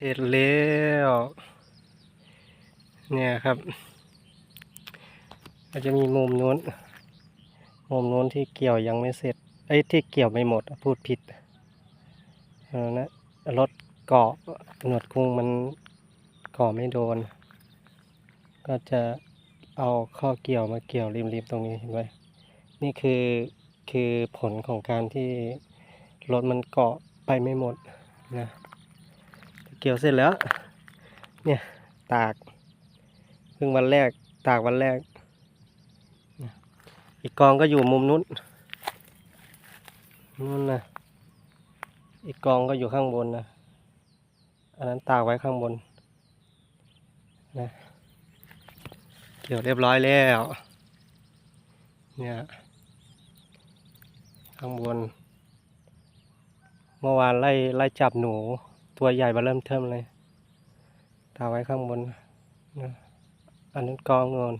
เสร็จแล้ว เนี่ยครับก็จะมีมุมนู้น มุมนู้นที่เกี่ยวยังไม่เสร็จไอ้ที่เกี่ยวไม่หมดพูดผิดนะรถเกาะหนวดกุ้งมันเกาะไม่โดน ก็จะเอาข้อเกี่ยวมาเกี่ยวริมๆตรงนี้เห็นไหมนี่คือคือผลของการที่รถมันเกาะไปไม่หมดนะ กี่ยวเสร็จแล้ว เนี่ยตากเพิ่งวันแรกตากวันแรก อีกกองก็อยู่มุมนู้นนู้นนะอีกกองก็อยู่ข้างบนนะอันนั้นตากไว้ข้างบนนะเกี่ยวเรียบร้อยแล้ว เนี่ย ข้างบน เมื่อวานไล่ไล่จับหนู ตัวใหญ่มาเริ่มเทิมเลยตาไว้ข้างบนนะอันนั้นกองโนน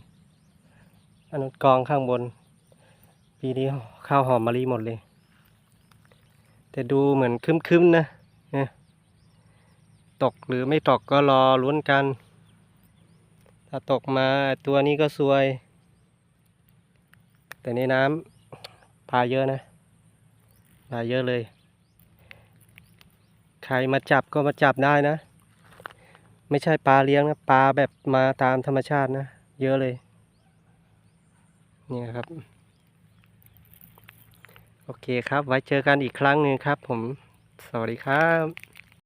อันนั้นกองข้างบน ปีนี้ข้าวหอมมะลิหมดเลย แต่ดูเหมือนคึมๆนะตกหรือไม่ตกก็รอลุ้นกัน ถ้าตกมาตัวนี้ก็ซวย แต่ในน้ำปลาเยอะนะปลาเยอะเลย ใครมาจับก็มาจับได้นะ ไม่ใช่ปลาเลี้ยงนะปลาแบบมาตามธรรมชาตินะ เยอะเลย นี่ครับ โอเคครับ ไว้เจอกันอีกครั้งหนึ่งครับ ผม สวัสดีครับ